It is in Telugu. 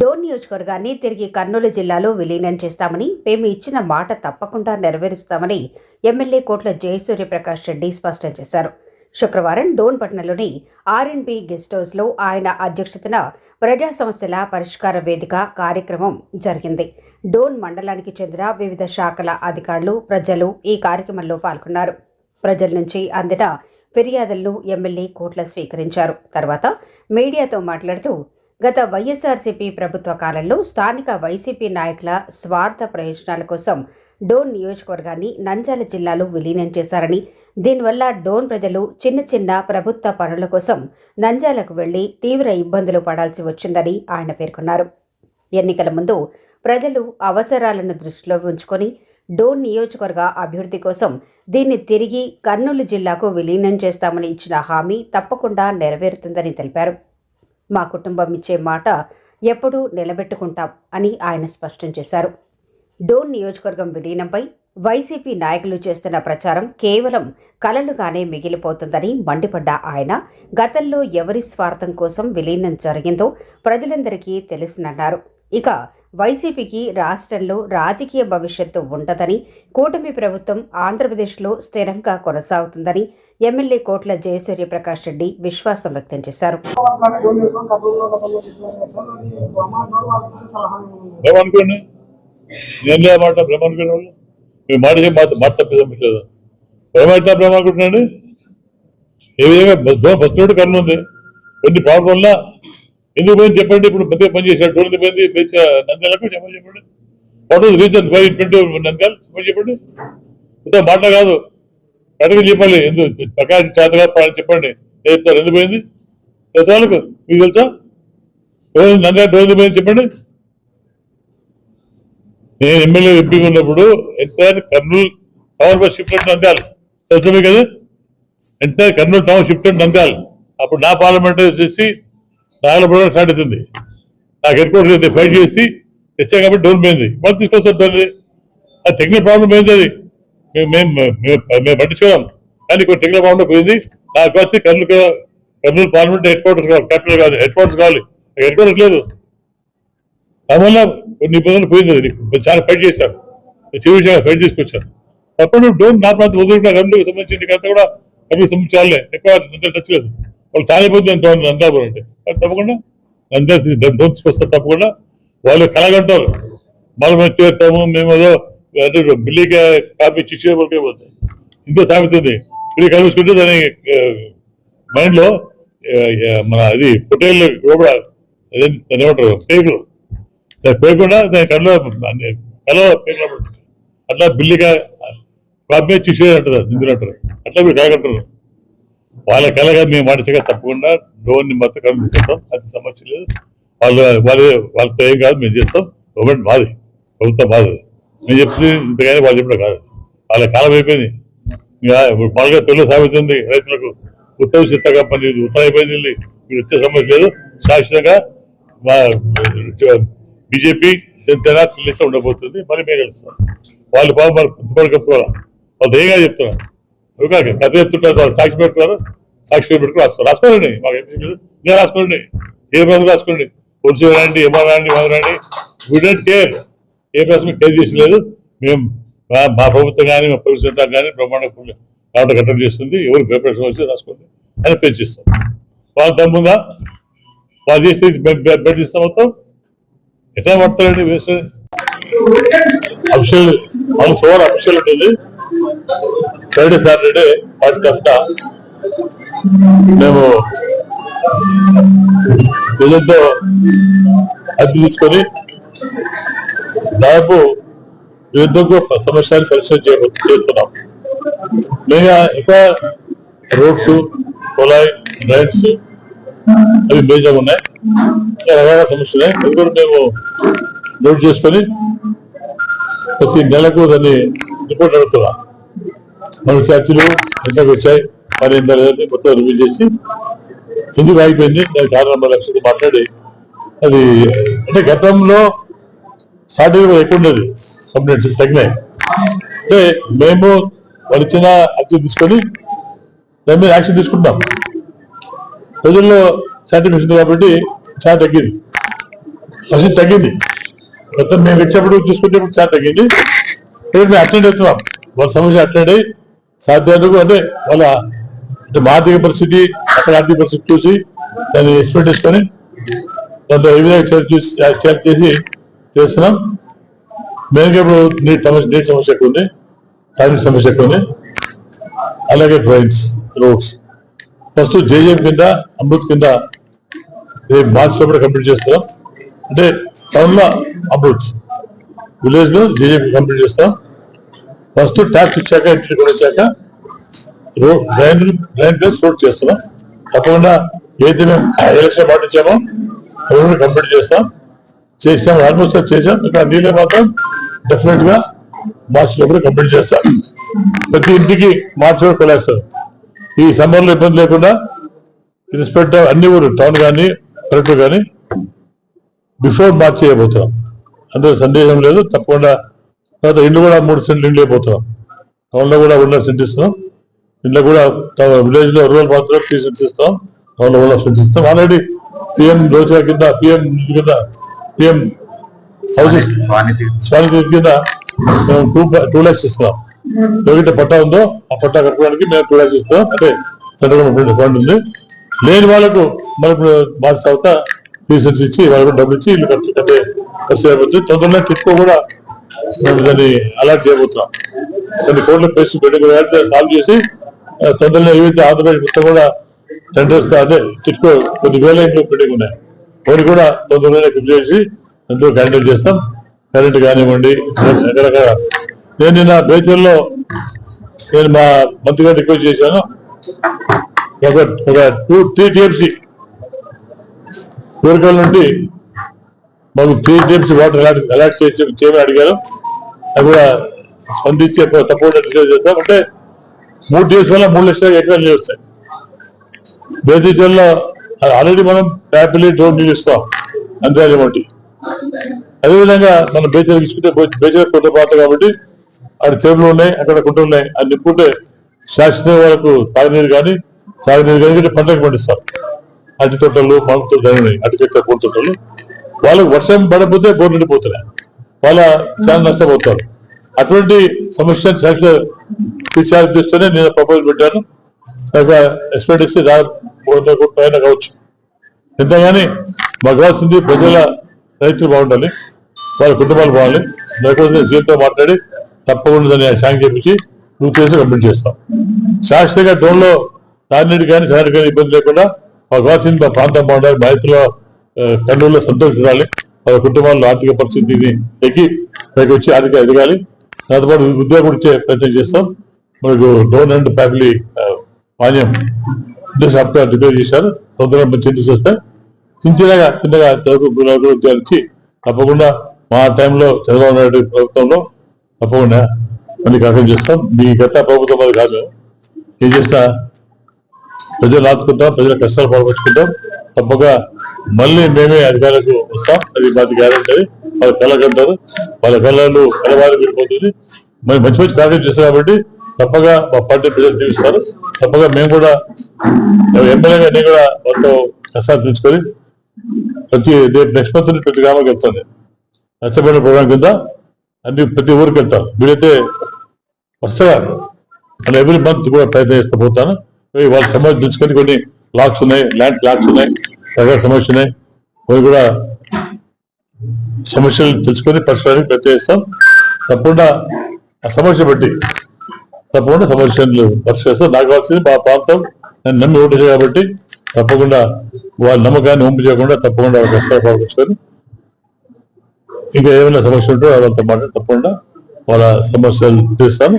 డోన్ నియోజకవర్గాన్ని తిరిగి కర్నూలు జిల్లాలో విలీనం చేస్తామని మేము ఇచ్చిన మాట తప్పకుండా నెరవేరుస్తామని ఎమ్మెల్యే కోట్ల జయసూర్యప్రకాష్ రెడ్డి స్పష్టం చేశారు. శుక్రవారం డోన్ పట్టణంలోని ఆర్ఎన్బి గెస్ట్ హౌస్లో ఆయన అధ్యక్షతన ప్రజా సమస్యల పరిష్కార వేదిక కార్యక్రమం జరిగింది. డోన్ మండలానికి చెందిన వివిధ శాఖల అధికారులు ప్రజలు ఈ కార్యక్రమంలో పాల్గొన్నారు. ప్రజల నుంచి అందిన ఫిర్యాదులను ఎమ్మెల్యే కోట్ల స్వీకరించారు. తర్వాత మీడియాతో మాట్లాడుతూ గత వైఎస్ఆర్సీపీ ప్రభుత్వ కాలంలో స్థానిక వైసీపీ నాయకుల స్వార్థ ప్రయోజనాల కోసం డోన్ నియోజకవర్గాన్ని నంద్యాల జిల్లాలో విలీనం చేశారని దీనివల్ల డోన్ ప్రజలు చిన్న చిన్న ప్రభుత్వ పనుల కోసం నంద్యాలకు వెళ్ళి తీవ్ర ఇబ్బందులు పడాల్సి వచ్చిందని ఆయన పేర్కొన్నారు. ఎన్నికల ముందు ప్రజలు అవసరాలను దృష్టిలో ఉంచుకొని డోన్ నియోజకవర్గ అభివృద్ధి కోసం దీన్ని తిరిగి కర్నూలు జిల్లాకు విలీనం చేస్తామని ఇచ్చిన హామీ తప్పకుండా నెరవేరుతుందని తెలిపారు. మా కుటుంబం ఇచ్చే మాట ఎప్పుడూ నిలబెట్టుకుంటాం అని ఆయన స్పష్టం చేశారు. డోన్ నియోజకవర్గం విలీనంపై వైసీపీ నాయకులు చేస్తున్న ప్రచారం కేవలం కలలుగానే మిగిలిపోతుందని మండిపడ్డ ఆయన గతంలో ఎవరి స్వార్థం కోసం విలీనం జరిగిందో ప్రజలందరికీ తెలుసునన్నారు ఇక వైసీపీకి రాష్ట్రంలో రాజకీయ భవిష్యత్తు ఉండదని కూటమి ప్రభుత్వం ఆంధ్రప్రదేశ్లో స్థిరంగా కొనసాగుతుందని ఎమ్మెల్యే కోట్ల జయసూర్యప్రకాష్ రెడ్డి విశ్వాసం వ్యక్తం చేశారు. ఏ విధంగా? బస్ కన్ను ఉంది. కొన్ని ప్రాబ్లం వల్ల ఎందుకు పోయింది చెప్పండి ఇప్పుడు పెద్ద పని చేశాడు డోర్ పోయింది నంద్యాలకు చెప్పండి చెప్పండి. What is reason why twenty Nandyal చెప్పండి చెప్పండి. ఇంత మాట కాదు. కనుక చెప్పాలి ఎందుకు ప్రకాశం చేతగా చెప్పండి. చెప్తారు ఎందుకు పోయింది? తెలుసా వాళ్ళకు? మీకు తెలుసా? నంద్యాల డోర్ పోయింది చెప్పండి. నేను ఎమ్మెల్యే ఎంపీ ఉన్నప్పుడు entire Kurnool town bus shift Nandyal తెలుసా మీకు entire Kurnool town shift Nandyal అప్పుడు నా పార్లమెంట్ వచ్చేసి నాగలపురం స్టార్ట్ అవుతుంది నాకు హెడ్ క్వార్టర్ ఫైట్ చేసి తెచ్చాం కాబట్టి డోన్ పోయింది. మళ్ళీ తీసుకొస్తారు దాన్ని అది టెక్నికల్ ప్రాబ్లం పోయింది అది? మేము మేము మేము పట్టించుకున్నాం కానీ కొన్ని టెక్నికల్ ప్రాబ్లం పోయింది. నాకు వచ్చి Kurnool Kurnool parliament headquarters కావాలి. క్యాపిటల్ కాదు హెడ్ క్వార్టర్స్ కావాలి. హెడ్ క్వార్టర్స్ లేదు. దానివల్ల కొన్ని ఇబ్బందులు పోయింది అది. చాలా ఫైట్ చేశారు చివరి విషయంగా ఫైట్ తీసుకొచ్చారు తప్పకుండా డోన్ నా ప్రాంతం వదులుకున్న కర్నూలుకి సంబంధించింది అంతా కూడా కర్నూలు సంబంధించాలే ఎక్కువ నంద్యాల తెచ్చలేదు వాళ్ళు చాలా ఇబ్బంది అంత నందాపురం అంటే. తప్పకుండా? నంద్యాల డోన్ తప్పకుండా. వాళ్ళు కలగంటారు. మనం మేము చేస్తాము మేము ఏదో అంటే బిల్లీగా కాపీ ఇచ్చే వాళ్ళకే పోతాయి. ఇంత సామెతుంది బిల్లి కలుసుకుంటే దాని మైండ్లో మన అది పొటేల్ కూడా అదే దాన్ని ఏమంటారు? పేగులు. దాన్ని పేకుండా దాని కళ్ళలో కళ్ళలో పేగులు అట్లా బిల్లిగా కాపీ చూసే అంటారు ఇందులో అంటారు. అట్లా మీరు కలగంటారు. వాళ్ళ కలగా మేము మనిషిగా తప్పకుండా డోన్ని మొత్తం కలుపుకుంటాం అది సమస్య లేదు. వాళ్ళు వాళ్ళు వాళ్ళతో ఏం కాదు మేము చేస్తాం. గవర్నమెంట్ మాది. ప్రభుత్వం మాది. నేను చెప్తుంది ఇంతగానే వాళ్ళు చెప్పడం కాదు. వాళ్ళ కాలం అయిపోయింది. ఇంకా మామూలుగా తెలుగు సాగుతుంది. రైతులకు ఉత్తర చిత్తగా పని ఉత్తరం అయిపోయింది మీరు వచ్చే సమస్య లేదు. శాశ్వతంగా మా బీజేపీ జనసేన తెలిసి ఉండబోతుంది. మరి మేము కలుస్తాం వాళ్ళు పాపం మరి పుట్టుబడి కప్పుకోవాలి వాళ్ళు ఏగా చెప్తున్నారు ఇంకా కథ చెప్తుంటారు వాళ్ళు సాక్షి పెట్టుకున్నారు. సాక్షి పెట్టుకుని రాస్తారు. రాసుకోండి మాకు ఏం తెలియదు నేను రాసుకోండి. ఏ ప్రశ్న రాసుకోండి. పొడిచి రాండి ఏమో రాండి ఏమో రాండి వీ డోంట్ కేర్ ఏ ప్రశ్న కేర్ చేసలేదు మేము మా- ప్రభుత్వం కానీ మా ప్రభుత్వం కానీ బ్రహ్మాండ కాబట్టి కట్టడి చేస్తుంది. ఎవరు పేపర్స్ వచ్చి రాసుకోండి అని పెంచిస్తాం వాళ్ళ తమ్ముందా వాళ్ళు చేస్తే బెడ్ ఇస్తాం మొత్తం. ఎట్లా పడతారండి వేస్ట్? అఫిషియల్ వాళ్ళు ఫోర్ అఫిషియల్ ఉంటుంది థర్డ్ సాటర్డే వాటి అంతా మేము ప్రజలతో అద్దె తీసుకొని దాదాపు యుద్ధంకు సమస్యలు పరిశీలన చేస్తున్నాం. మేము ఎక్కువ రోడ్స్ కొలాయి డ్రైన్స్ అవి మేజర్గా ఉన్నాయి. రకరకాల సమస్యలు ఉన్నాయి. మేము నోట్ చేసుకొని ప్రతి నెలకు దాన్ని రిపోర్ట్ అడుగుతున్నాం మన చర్చలు ఎంతకు వచ్చాయి? మరి ఎంత లేదని మొత్తం రివ్యూ చేసి ఎందుకు ఆగిపోయింది దానికి కారణం మన లక్ష్యంతో మాట్లాడి అది అంటే గతంలో స్టార్టింగ్ ఎక్కువ ఉండేది. కంప్లైంట్స్ తగ్గినాయి. అంటే మేము వాళ్ళు ఇచ్చిన అర్జీ తీసుకొని దాని మీద యాక్షన్ తీసుకుంటాం. ప్రజల్లో సాటిస్ఫాక్షన్ ఉంది కాబట్టి చాలా తగ్గింది. ఫస్ట్ తగ్గింది. మొత్తం మేము ఇచ్చేప్పుడు చూసుకుంటే చాలా తగ్గింది. మేము అటెండ్ అవుతున్నాం. వాళ్ళ సమస్య అటెండ్ అయ్యి సాధ్యానికి అంటే వాళ్ళ అంటే మా ఆర్థిక పరిస్థితి అక్కడ ఆర్థిక పరిస్థితి చూసి దాన్ని ఎక్స్పెక్ట్ చేసుకొని దాంట్లో ఏ విధంగా చర్చ చూసి చర్చ చేసి చేస్తున్నాం. మెయిన్గా ఇప్పుడు నీటి సమస్య నీటి సమస్య ఎక్కువ ఉంది తాగునీటి సమస్య ఎక్కువ ఉంది. అలాగే డ్రైన్స్ రోడ్స్ ఫస్ట్ జేజేఎం కింద అమృత్ కింద రేపు మార్చ్ లోపల కంప్లీట్ చేస్తాం అంటే టౌన్లో అమృత్ విలేజ్లో జేజేపీ కంప్లీట్ చేస్తాం ఫస్ట్ ట్యాక్స్ ఇచ్చాక ఇంటికి కూడా వచ్చాక road drain drain place road చేస్తున్నాం తప్పకుండా ఏది మేము ఎలక్షన్ పాటించామో అవి కంప్లీట్ చేస్తాం. చేసాం ఆల్మోస్ట్ చేసాం ఇక్కడ నీళ్ళే మాత్రం డెఫినెట్గా మార్చి లోపల కంప్లీట్ చేస్తాం. ప్రతి ఇంటికి మార్చి వరకు ఈ సమ్మర్లో ఇబ్బంది లేకుండా ఇన్స్పెక్టర్ అన్ని ఊరు టౌన్ కానీ కలెక్టర్ కానీ బిఫోర్ మార్చ్ చేయబోతున్నాం. అందులో సందేహం లేదు. తప్పకుండా తర్వాత ఇండ్లు కూడా మూడు సెంట్లు ఇండ్లు అయిపోతున్నాం టౌన్లో కూడా ఉన్న సెంట్ ఇస్తున్నాం ఇంట్లో కూడా విలేజ్లో రూరల్ మాత్రం త్రీ సెంట్స్ ఇస్తాం. టౌన్లో కూడా సెంట్స్ ఇస్తాం. ఆల్రెడీ పిఎం రోజుల కింద పిఎం కింద పిఎం హౌసెస్ స్వామి కింద మేము టూ టూ ల్యాక్స్ ఇస్తున్నాం. ఎవరికైతే పట్టా ఉందో ఆ పట్టా కట్టుకోవడానికి మేము టూ ల్యాక్స్ ఇస్తాం అంటే సెంట్రల్ గవర్నమెంట్ ఫండ్ ఉంది. లేని వాళ్ళకు మనకు బాధ్యత తర్వాత రీసెర్చ్ ఇచ్చి వాళ్ళకు డబ్బులు ఇచ్చి ఇల్లు కట్టి కట్టే పరిస్థితి అయిపోతుంది తొందరలో కిట్కో కూడా మేము దాన్ని అలాట్ చేయబోతున్నాం కొన్ని కోట్ల పేస్ట్ పెట్టుకుని సాల్వ్ చేసి తొందరలో ఏవైతే ఆంధ్రప్రదేశ్ మొత్తం కూడా టెండర్స్ అదే కిట్కో కొన్ని వేల ఇంట్లో పెట్టుకున్నాయి ఉన్నాయి. కూడా తొందరలోనే కృషి చేసి ఎంతో క్యాండిల్ చేస్తాం. కరెంట్ కానివ్వండి రకరకాల. నేను నిన్న బేచర్లో నేను మా మంత్రి గారు రిక్వెస్ట్ చేశాను. ఒక ఒక టూ త్రీ టీఎంసీ కోరికల నుండి మాకు three TMC water allot allot చేసి చేయమని అడిగారు. అది కూడా స్పందించే సపోర్ట్ తప్పకుండా డిస్కస్ చేస్తాం అంటే మూడు దేశాల్లో మూడు లక్షల ఎకరాలు చేస్తాయి వస్తాయి. దేశాల్లో ఆల్రెడీ మనం ట్యాపిలీ డోర్ నీళ్ళు ఇస్తాం. వంటి. అదేవిధంగా మనం బేచర్ తీసుకుంటే బేచర్ కొంత పాత కాబట్టి అక్కడ చెరువులు ఉన్నాయి అక్కడ కుంటలు ఉన్నాయి. అది నింపుకుంటే శాశ్వత వరకు తాగునీరు కానీ సాగునీరు కానీ పంటకు పండిస్తారు. అరటి తోటలు మామిడి తోటలు ఉన్నాయి. పూల తోటలు. వాళ్ళకి వర్షం పడకపోతే బోర్ నిండిపోతున్నాయి. వాళ్ళ చాలా నష్టపోతారు. అటువంటి సమస్యను శాఖ తీర్చాలి తీస్తూనే నేను ప్రపోజల్ పెట్టాను. ఎక్స్పెక్ట్ ఇస్తే దాదాపు కావచ్చు. ఎంతగాని మాకు కావాల్సింది ప్రజల రైతులు బాగుండాలి. వాళ్ళ కుటుంబాలు బాగుండాలి. లేకపోతే సీఎంతో మాట్లాడి తప్పకుండా దాన్ని శాంక్ చేపించి నువ్వు చేసి కంప్లీట్ చేస్తాం. శాశ్వతంగా డోన్లో తాగినీటి కానీ సారి కానీ ఇబ్బంది లేకుండా మాకు కావాల్సింది మా ప్రాంతం బాగుండాలి. మా రైతుల కన్నుల్లో సంతోషించాలి. వాళ్ళ కుటుంబాల్లో ఆర్థిక పరిస్థితిని ఎక్కి పైకి వచ్చి ఆర్థిక ఎదగాలి దాంతో పాటు ఉద్యోగం ఇచ్చే ప్రయత్నం చేస్తాం. మనకు డోన్ అండ్ ఫ్యామిలీ పానీయం సాఫ్ట్వేర్ రిపేర్ చేశారు. తొందరగా మంచి చేంజెస్ వస్తాయి. చిన్న చిన్నగా చిన్నగా చదువు గురువులు ఇచ్చి తప్పకుండా మా టైంలో చంద్రబాబు నాయుడు ప్రభుత్వంలో తప్పకుండా మళ్ళీ కాకం చేస్తాం. మీ గత ప్రభుత్వం అది కాదు. ఏం చేస్తా ప్రజలు ఆదుకుంటాం ప్రజల కష్టాలు పాల్పంచుకుంటాం తప్పగా మళ్ళీ మేమే అధికారులకు వస్తాం. అది మాది గ్యారెంటీ. వాళ్ళ కళ్ళకు అంటారు వాళ్ళ కళ్ళలు కలవారి వెళ్ళిపోతుంది మరి మంచి మంచి కార్యం చేస్తారు కాబట్టి తప్పగా మా పార్టీ ప్రజలు జీవిస్తారు. తప్పగా మేము కూడా ఎమ్మెల్యేగా నేను కూడా వాళ్ళతో కష్టాలు తీసుకొని ప్రతి రేపు నెక్స్ట్ మంత్ ప్రతి గ్రామానికి వెళ్తాను. నచ్చబడిన ప్రోగ్రాం కింద అన్ని ప్రతి ఊరికి వెళ్తాను. వీలైతే వరుసగా మన ఎవ్రీ మంత్ కూడా ప్రయత్నం చేస్తూ పోతాను. వాళ్ళ సమస్య తెలుసుకొని కొన్ని లాక్స్ ఉన్నాయి ల్యాండ్ లాక్స్ ఉన్నాయి రకరకాల సమస్యలు ఉన్నాయి. అవి కూడా సమస్యలు తెలుసుకొని పరిష్కారానికి ప్రయత్నం చేస్తాం. తప్పకుండా ఆ సమస్య బట్టి తప్పకుండా సమస్యలు పరిష్కరిస్తాం నాకు కావాల్సింది మా ప్రాంతం నేను నమ్మి ఓటు కాబట్టి తప్పకుండా వాళ్ళ నమ్మకాన్ని ఒంపు చేయకుండా తప్పకుండా వాళ్ళ కష్టాలు పాల్గొచ్చుకొని ఇంకా ఏమైనా సమస్య ఉంటే వాళ్ళతో మాట్లాడి తప్పకుండా వాళ్ళ సమస్యలు తీస్తాను